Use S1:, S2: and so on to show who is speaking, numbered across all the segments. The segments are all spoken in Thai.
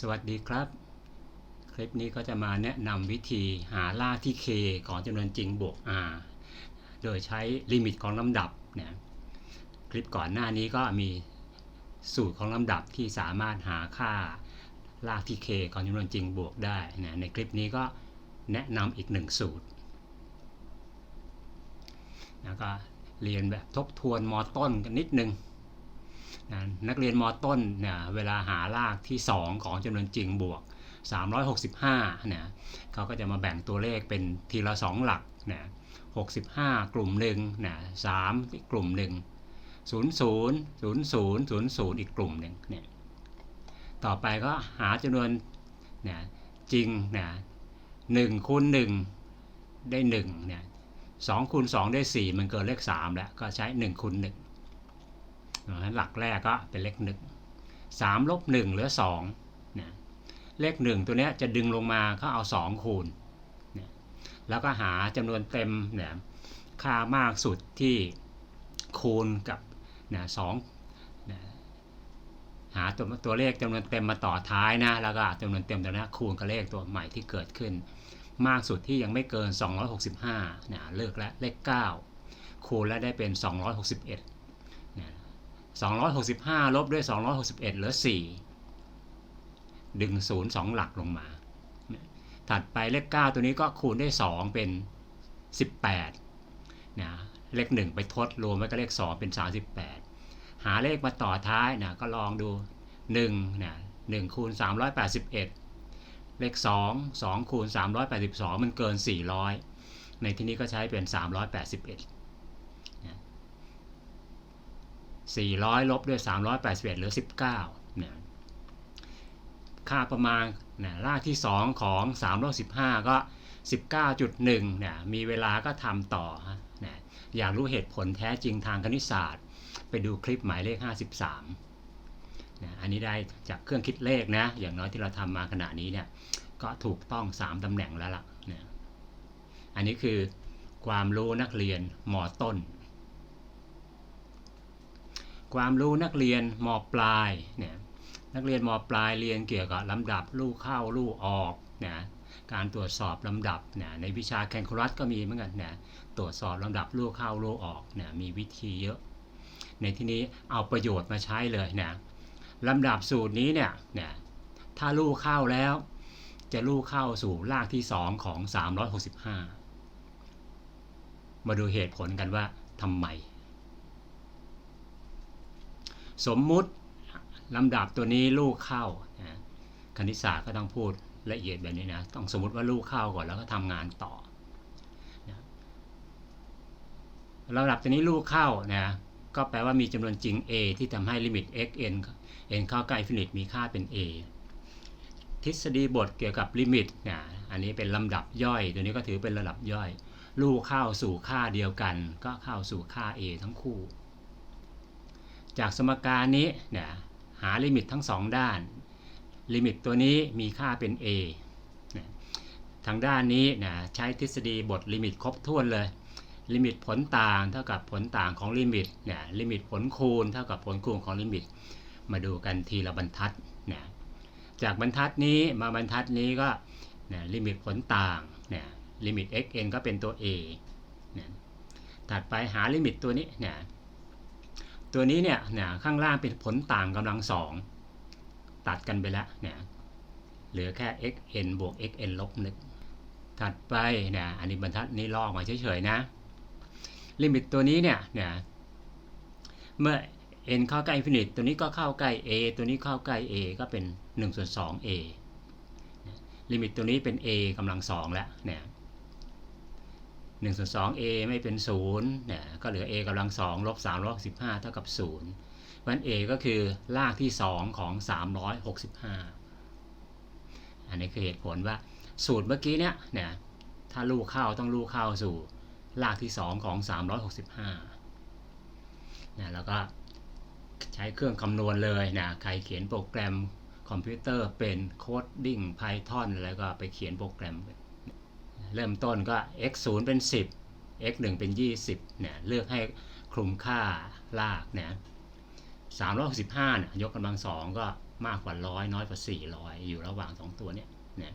S1: สวัสดีครับ คลิปนี้ก็จะมาแนะนำวิธีหาล่าที่ k ของจำนวนจริงบวก r โดยใช้ลิมิตของลำดับนะคลิปก่อนหน้านี้ก็มีสูตรของลำดับที่สามารถหาค่าลากที่ k ของจำนวนจริงบวกได้นะในคลิปนี้ก็แนะนำอีกหนึ่งสูตรแล้วก็เรียนแบบทบทวนมอต้นกันนิดนึง นะนักเรียนมต้นเนี่ยเวลาหารากที่ 2 ของจำนวนจริงบวก 365เนี่ยเขาก็จะมาแบ่งตัวเลขเป็นทีละ 2 หลักนะ65 กลุ่มหนึ่งนะ3กกลุ่มหนึ่ง00 00 00 อีกกลุ่มหนึ่งเนี่ยต่อไปก็หาจำนวนนะจริงนะ1คูณ1ได้1เนี่ย2คูณ2ได้4มันเกินเลข3แล้วก็ใช้1คูณ1 หลักแรกก็เป็นเลข1 3ลบ1เหลือ2นะเลข1ตัวนี้จะดึงลงมาเขาเอา2คูณนะแล้วก็หาจำนวนเต็มนี่ยค่ามากสุดที่คูณกับนะสองนะหาตัวตัวเลขจำนวนเต็มมาต่อท้ายนะแล้วก็จำนวนเต็มตัวนี้คูณกับเลขตัวใหม่ที่เกิดขึ้น มากสุดที่ยังไม่เกิน 265นะเลิกแล้วเลข 9 คูณแล้วได้เป็น 261 265 ลบด้วย 261เหลือ 4 ดึง 0 2 หลักลงมา ถัดไปเลข 9 ตัวนี้ก็คูณด้วย 2 เป็น 18 นะ เลข 1 ไปทดรวมไว้กับเลข 2 เป็น 38 หาเลขมาต่อท้ายนะก็ลองดู1นะ1คูณ 381 เลข 2 2คูณ 382 มันเกิน 400 ในที่นี้ก็ใช้เป็น 381นะ 400 ลบด้วย 381เหลือ 19นะค่าประมาณนะรากที่ 2 ของ315 ก็ 19.1เนี่ยมีเวลาก็ทำต่อนะอยากรู้เหตุผลแท้จริงทางคณิตศาสตร์ ไปดูคลิปหมายเลข 53นะอันนี้ได้จากเครื่องคิดเลขนะ อย่างน้อยที่เราทำมาขณะนี้เนี่ยก็ถูกต้อง 3ตำแหน่งแล้วล่ะนะอันนี้คือความรู้นักเรียนมอต้น ความรู้นักเรียนมปลายเนี่ยนักเรียนมปลายเรียนเกี่ยวกับลำดับลูกเข้าลูกออกนะการตรวจสอบลำดับนะในวิชาแคลคูลัสก็มีเหมือนกันนะตรวจสอบลำดับลูกเข้าลูกออกนะมีวิธีเยอะ ในที่นี้เอาประโยชน์มาใช้เลยนะลำดับสูตรนี้เนี่ยนะถ้าลูกเข้าแล้ว จะลูกเข้าสู่รากที่ 2 ของ 365 มาดูเหตุผลกันว่าทำไม สมมุติลำดับตัวนี้ลูกเข้าคณิตศาสตร์ก็ต้องพูดละเอียดแบบนี้นะ ต้องสมมติว่าลูกเข้าก่อนแล้วก็ทำงานต่อนะลำดับตัวนี้ลูกเข้านะ ก็แปลว่ามีจำนวนจริง a ที่ทำให้ลิมิต x n n เข้าใกล้ฟินิตมีค่าเป็น a ทฤษฎีบทเกี่ยวกับลิมิตนะอันนี้เป็นลำดับย่อย ตัวนี้ก็ถือเป็นระดับย่อย ลูกเข้าสู่ค่าเดียวกัน ก็เข้าสู่ค่า a ทั้งคู่ จากสมการนี้เนะหาลิมิตทั้งสองด้าน ลิมิตตัวนี้มีค่าเป็น a ทางด้านนี้นะใช้ทฤษฎีบทลิมิตครบถ้วนเลย ลิมิตผลต่างเท่ากับผลต่างของลิมิตเนะลิมิตผลคูณเท่ากับผลคูณของลิมิต มาดูกันทีละบรรทัดนะจากบรรทัดนี้มาบรรทัดนี้ก็นะลิมิตผลต่างเนะลิมิต x n ก็เป็นตัว a นะถัดไปหาลิมิตตัวนี้เนะ ตัวนี้เนี่ยนะข้างล่างเป็นผลต่างกำลังสองตัดกันไปแล้วเนี่ยเหลือแค่ x n บวก x n ลบหนึ่งถัดไปเนะอันนี้บรรทัดนี้ลอกมาเฉยๆนะลิมิตตัวนี้เนี่ยเนี่ยเมื่อ n เข้าใกล้อินฟินิตตัวนี้ก็เข้าใกล้ a ตัวนี้เข้าใกล้ a ก็เป็น1ส่วน2 a ลิมิตตัวนี้เป็น a กำลังสองแล้วเนี่ย 1ส่วน2 a ไม่เป็น0เนี่ยก็เหลือ a กำลังสองลบ3ลบ15เท่ากับ0เพราะฉะนั้น a ก็คือรากที่ 2 ของ 365 อันนี้คือเหตุผลว่าสูตรเมื่อกี้เนี่ยเนี่ยถ้าลูกเข้าต้องลูกเข้าสู่รากที่ 2 ของ 365นะแล้วก็ใช้เครื่องคำนวณเลยนะใครเขียนโปรแกรมคอมพิวเตอร์เป็นโคดดิ้ง Python อะไรก็ไปเขียนโปรแกรม เริ่มต้นก็ x 0เป็น 10 x 1เป็น 20เนี่ยเลือกให้คลุมค่ารากเนะ365เนี่ยยกกำลังสองก็มากกว่าร้อยน้อยกว่า400อยู่ระหว่างสองตัวเนี้ยเนี่ย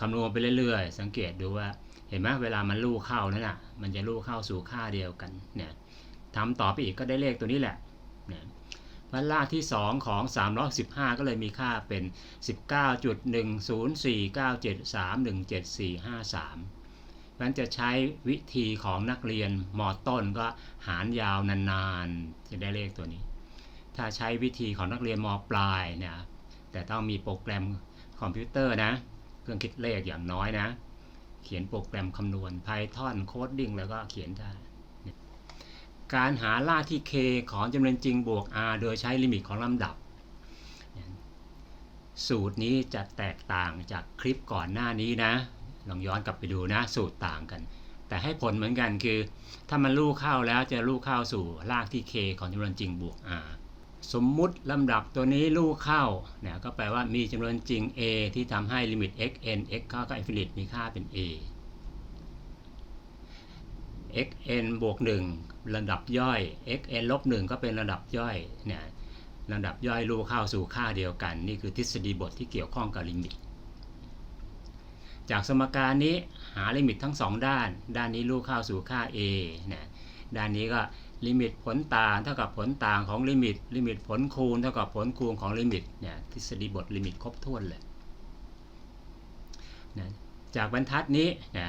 S1: คำนวณไปเรื่อยๆ สังเกตดูว่าเห็นไหมเวลามันลู่เข้านั่นน่ะมันจะลู่เข้าสู่ค่าเดียวกันเนี่ยทำต่อไปอีกก็ได้เลขตัวนี้แหละเนี่ย เพราะรากที่ 2 ของ 315 ก็เลยมีค่าเป็น 19.10497317453มันจะใช้วิธีของนักเรียนมต้นก็หารยาวนานๆ จะได้เลขตัวนี้ ถ้าใช้วิธีของนักเรียนมปลายเนี่ยแต่ต้องมีโปรแกรมคอมพิวเตอร์นะ เครื่องคิดเลขอย่างน้อยนะ เขียนโปรแกรมคำนวณ Python Coding แล้วก็เขียนได้ การหาล่าที่ k ของจำนวนจริงบวก r โดยใช้ลิมิตของลำดับ สูตรนี้จะแตกต่างจากคลิปก่อนหน้านี้นะ ลองย้อนกลับไปดูนะสูตรต่างกัน แต่ให้ผลเหมือนกันคือ ถ้ามันลู่เข้าแล้วจะลู่เข้าสู่รากที่ k ของจำนวนจริงบวก r สมมุติลำดับตัวนี้ลู่เข้าเนี่ยก็แปลว่ามีจำนวนจริง a ที่ทำให้ลิมิต x n x เข้ากับ infinite มีค่าเป็น a x n บวก1ระดับย่อย x n ลบ1ก็เป็นระดับย่อยเนี่ยระดับย่อยลู่เข้าสู่ค่าเดียวกัน นี่คือทฤษฎีบทที่เกี่ยวข้องกับลิมิต จากสมการนี้หาลิมิตทั้ง 2 ด้าน ด้านนี้ลู่เข้าสู่ค่า a นะด้านนี้ก็ลิมิตผลต่างเท่ากับผลต่างของลิมิต ลิมิตผลคูณเท่ากับผลคูณของลิมิตเนี่ยทฤษฎีบทลิมิตครบถ้วนเลยนะจากบรรทัดนี้นะ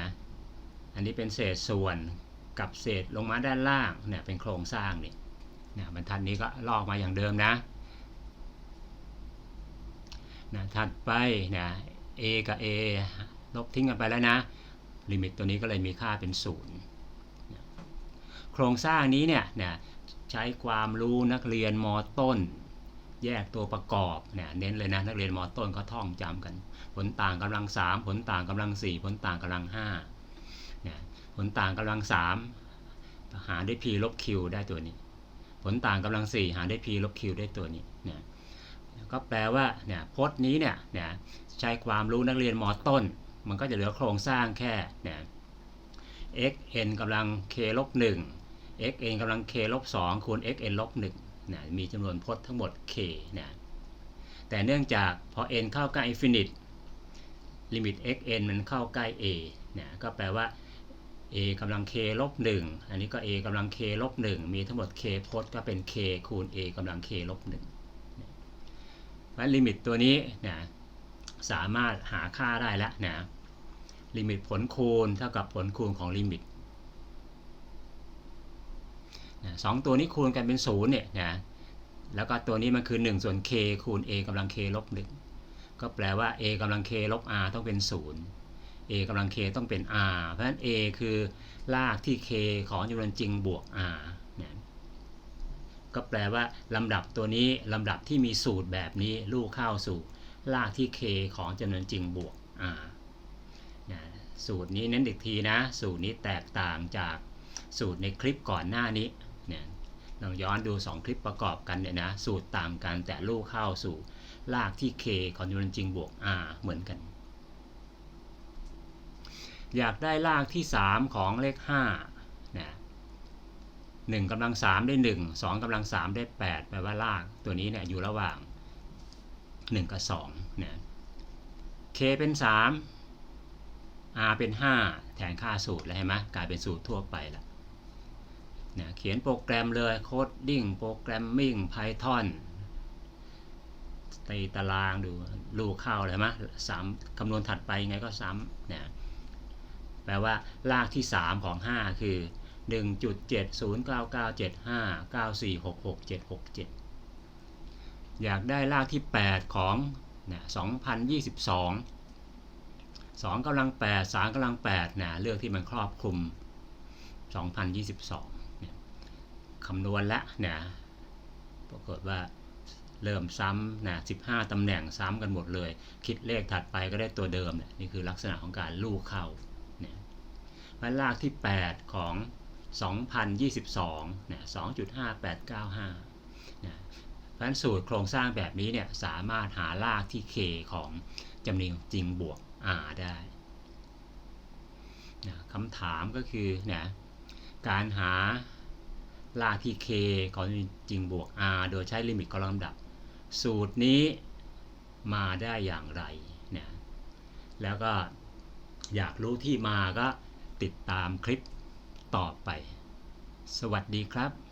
S1: อันนี้เป็นเศษส่วน กับเศษลงมาด้านล่างเนี่ยเป็นโครงสร้างนี่นะบรรทัดนี้ก็ลอกมาอย่างเดิมนะนะถัดไปนะ a กับ a ลบทิ้งกันไปแล้วนะ ลิมิตตัวนี้ก็เลยมีค่าเป็นศูนย์โครงสร้างนี้เนี่ยนะใช้ความรู้นักเรียนมต้น แยกตัวประกอบเนี่ยเน้นเลยนะนักเรียนมต้นเขาท่องจำกัน ผลต่างกำลัง 3 ผลต่างกำลัง 4 ผลต่างกำลัง5เนี่ย ผลต่างกำลัง3หาด้วย p ลบ q ได้ตัวนี้ ผลต่างกำลัง4หาด้วย p ลบ q ได้ตัวนี้เนี่ยก็แปลว่าเนี่ยพจน์นี้เนี่ยเนี่ยใช้ความรู้นักเรียนมต้น มันก็จะเหลือโครงสร้างแค่เนี่ย x n กำลัง k ลบ1 x n กำลัง k ลบ2คูณ x n ลบ1นะมีจำนวนพจน์ทั้งหมด k นะแต่เนื่องจากพอ n เข้าใกล้ infinite ลิมิต x n มันเข้าใกล้ a นะก็แปลว่า a กำลัง k ลบ1อันนี้ก็ a กำลัง k ลบ1มีทั้งหมด k พจน์ก็เป็น k คูณ a กำลัง k ลบ1เพราะลิมิตตัวนี้นะสามารถหาค่าได้แล้วนะลิมิตผลคูณเท่ากับผลคูณของลิมิตนะสองตัวนี้คูณกันเป็นศูนย์เนี่ยนะแล้วก็ตัวนี้มันคือ 1 ส่วน k คูณ a กำลัง k ลบ1ก็แปลว่า a กำลัง k ลบ r ต้องเป็น 0 a กำลัง k ต้องเป็น r เพราะฉะนั้น a คือรากที่ k ของจำนวนจริงบวก r นะก็แปลว่าลำดับตัวนี้ลำดับที่มีสูตรแบบนี้ลูกเข้าสู่รากที่ k ของจำนวนจริงบวก r นะสูตรนี้เน้นอีกทีนะ สูตรนี้แตกต่างจากสูตรในคลิปก่อนหน้านี้เนี่ยลองย้อนดู 2 คลิปประกอบกันเนี่ยนะสูตรต่างกันแต่ลูกเข้าสู่รากที่ k ของจำนวนจริงบวก r เหมือนกัน อยากได้รากที่ 3 ของเลข5นะ1กำลัง3ได้1 2กำลัง3ได้8แปลว่ารากตัวนี้เนี่ยอยู่ระหว่าง1กับ2นะ k เป็น3 r เป็น5แทนค่าสูตรแล้วใช่ไหมกลายเป็นสูตรทั่วไปละเนะเขียนโปรแกรมเลยโคดดิ้งโปรแกรมมิ่ง Python ตีตารางดูลูกเข้าเลยไหมสามคำนวณถัดไปยังไงก็ซ้ำนะ แปลว่า รากที่ 3 ของ 5 คือ 1.70997594667767 อยากได้รากที่ 8 ของนะ2022 2กำลัง8 3กำลัง8นะเลือกที่มันครอบคลุม 2022เนี่ยคำนวณและนะปรากฏว่าเริ่มซ้ำนะ15ตำแหน่งซ้ำกันหมดเลย คิดเลขถัดไปก็ได้ตัวเดิมเนี่ยนี่คือลักษณะของการลูกเข้า เนี่ยมันลากที่ 8 ของ 2022เนี่ย2.5895นะเพราะฉะนั้นสูตรโครงสร้างแบบนี้เนี่ยสามารถหารากที่ k ของจำนวนจริงบวก r ได้นะคำถามก็คือนะการหารากที่ k ของจริงบวก r โดยใช้ลิมิตกำลังลำดับ สูตรนี้มาได้อย่างไรเนี่ยแล้วก็อยากรู้ที่มาก็ ติดตามคลิปต่อไป สวัสดีครับ